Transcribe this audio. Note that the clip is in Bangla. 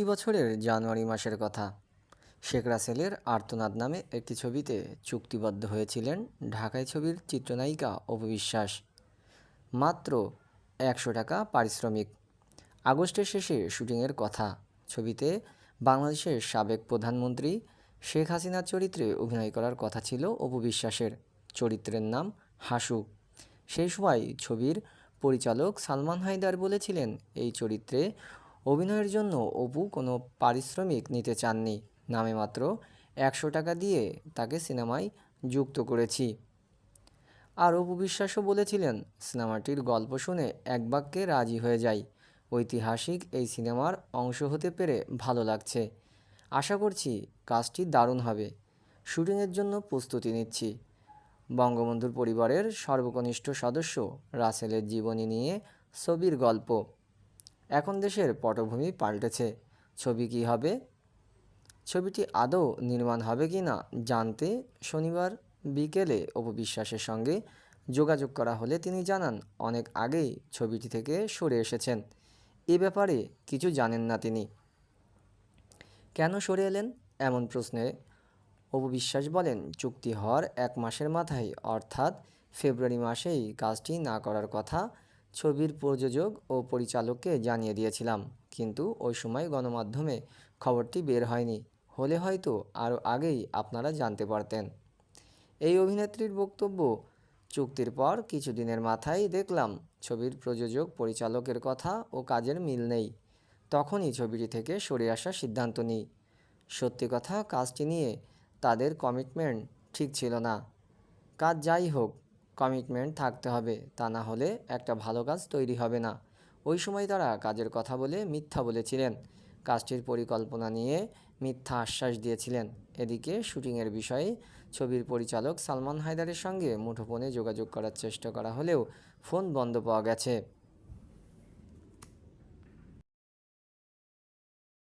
চলতি বছরের জানুয়ারি মাসের কথা। শেখ রাসেলের আর্তনাদ নামে একটি ছবিতে চুক্তিবদ্ধ হয়েছিলেন ঢাকায় ছবির চিত্রনায়িকা অপবিশ্বাস মাত্র একশো টাকা পারিশ্রমিক। আগস্টের শেষে শুটিংয়ের কথা। ছবিতে বাংলাদেশের সাবেক প্রধানমন্ত্রী শেখ হাসিনার চরিত্রে অভিনয় করার কথা ছিল অপু বিশ্বাসের। চরিত্রের নাম হাসু। সেই সময় ছবির পরিচালক সালমান হায়দার বলেছিলেন, এই চরিত্রে অভিনয়ের জন্য অপু কোনো পারিশ্রমিক নিতে চাননি। নামে মাত্র একশো টাকা দিয়ে তাকে সিনেমায় যুক্ত করেছি। আর অপু বিশ্বাসও বলেছিলেন, সিনেমাটির গল্প শুনে এক বাক্যে রাজি হয়ে যাই। ঐতিহাসিক এই সিনেমার অংশ হতে পেরে ভালো লাগছে। আশা করছি কাজটি দারুণ হবে। শুটিংয়ের জন্য প্রস্তুতি নিচ্ছি। বঙ্গবন্ধুর পরিবারের সর্বকনিষ্ঠ সদস্য রাসেলের জীবনী নিয়ে ছবির গল্প। এখন দেশের পটভূমি পাল্টেছে। ছবি কী হবে? ছবিটি আদৌ নির্মাণ হবে কি না জানতে শনিবার বিকেলে অপবিশ্বাসের সঙ্গে যোগাযোগ করা হলে তিনি জানান, অনেক আগেই ছবিটি থেকে সরে এসেছেন। এ ব্যাপারে কিছু জানেন না তিনি। কেন সরে এলেন? এমন প্রশ্নে অপবিশ্বাস বলেন, চুক্তি হওয়ার এক মাসের মাথায়, অর্থাৎ ফেব্রুয়ারি মাসেই কাজটি না করার কথা ছবির প্রযোজক ও পরিচালককে জানিয়ে দিয়েছিলাম, কিন্তু ওই সময় গণমাধ্যমে খবরটি বের হয়নি। হলে হয়তো আরও আগেই আপনারা জানতে পারতেন। এই অভিনেত্রীর বক্তব্য, চুক্তির পর কিছুদিনের মাথায় দেখলাম ছবির প্রযোজক, পরিচালকের কথা ও কাজের মিল নেই। তখনই ছবিটি থেকে সরে আসার সিদ্ধান্ত নিই। সত্যি কথা, কাজটি নিয়ে তাদের কমিটমেন্ট ঠিক ছিল না। কাজ যাই হোক কমিটমেন্ট থাকতে হবে, তা না হলে একটা ভালো কাজ তৈরি হবে না। ওই সময় তারা কাজের কথা বলে মিথ্যা বলেছিলেন। কাজটির পরিকল্পনা নিয়ে মিথ্যা আশ্বাস দিয়েছিলেন। এদিকে শুটিংয়ের বিষয়ে ছবির পরিচালক সালমান হায়দারের সঙ্গে মুঠোফোনে যোগাযোগ করার চেষ্টা করা হলেও ফোন বন্ধ পাওয়া গেছে।